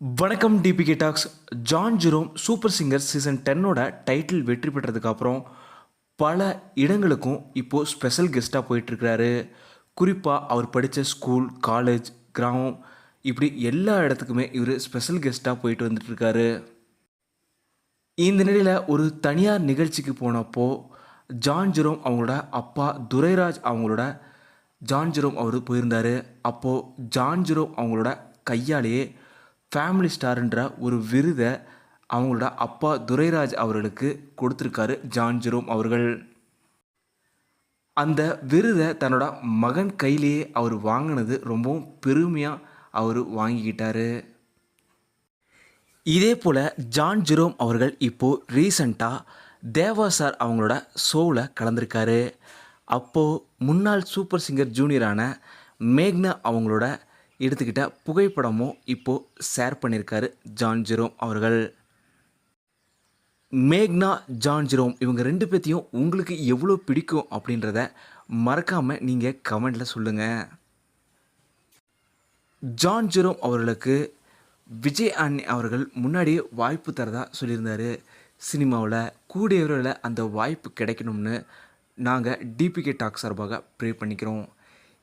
வணக்கம் DPK talks John Jerome super singer season டென்னோட title வெற்றி பெற்றதுக்கப்புறம் பல இடங்களுக்கும் இப்போது ஸ்பெஷல் கெஸ்ட்டாக போயிட்டுருக்கிறாரு. குறிப்பாக அவர் படித்த ஸ்கூல் காலேஜ் கிராமம் இப்படி எல்லா இடத்துக்குமே இவர் ஸ்பெஷல் கெஸ்ட்டாக போயிட்டு வந்துட்டுருக்காரு. இந்த நிலையில் ஒரு தனியார் நிகழ்ச்சிக்கு போனப்போ ஜான் ஜெரோம் அவங்களோட அப்பா துரைராஜ் அவங்களோட ஜான் ஜெரோம் அவர் போயிருந்தார். அப்போது ஜான் ஜெரோம் அவங்களோட கையாலேயே ஃபேமிலி ஸ்டார்ன்ற ஒரு விருதை அவங்களோட அப்பா துரைராஜ் அவர்களுக்கு கொடுத்துருக்காரு. ஜான் ஜெரோம் அவர்கள். அந்த விருதை தன்னோட மகன் கையிலேயே அவர் வாங்கினது ரொம்பவும் பெருமையாக அவர் வாங்கிக்கிட்டார். இதே போல் ஜான் ஜெரோம் அவர்கள் இப்போது ரீசண்டாக தேவா சார் அவங்களோட ஷோவில் கலந்துருக்காரு. அப்போது முன்னாள் சூப்பர் சிங்கர் ஜூனியரான மேக்னா அவங்களோட எடுத்துக்கிட்ட புகைப்படமும் இப்போது ஷேர் பண்ணியிருக்காரு ஜான் ஜெரோம் அவர்கள். மேக்னா ஜான் ஜெரோம் இவங்க ரெண்டு பேர்த்தையும் உங்களுக்கு எவ்வளோ பிடிக்கும் அப்படின்றத மறக்காமல் நீங்கள் கமெண்டில் சொல்லுங்கள் ஜான் ஜெரோம் அவர்களுக்கு விஜய் அண்ணி அவர்கள் முன்னாடியே வாய்ப்பு தரதா சொல்லியிருந்தார். சினிமாவில் கூடிய விரைவில் அந்த வாய்ப்பு கிடைக்கணும்னு நாங்கள் டிபிகே டாக் சார்பாக ப்ரே பண்ணிக்கிறோம்.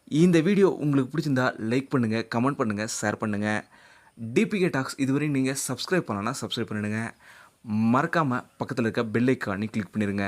இந்த வீடியோ உங்களுக்கு பிடிச்சிருந்தா லைக் பண்ணுங்கள் கமெண்ட் பண்ணுங்கள் ஷேர் பண்ணுங்கள் டிபிகே டாக்ஸ் இதுவரை நீங்கள் சப்ஸ்கிரைப் பண்ணலன்னா சப்ஸ்கிரைப் பண்ணிடுங்க. மறக்காமல் பக்கத்தில் இருக்க பெல் ஐக்கானி கிளிக் பண்ணிடுங்க.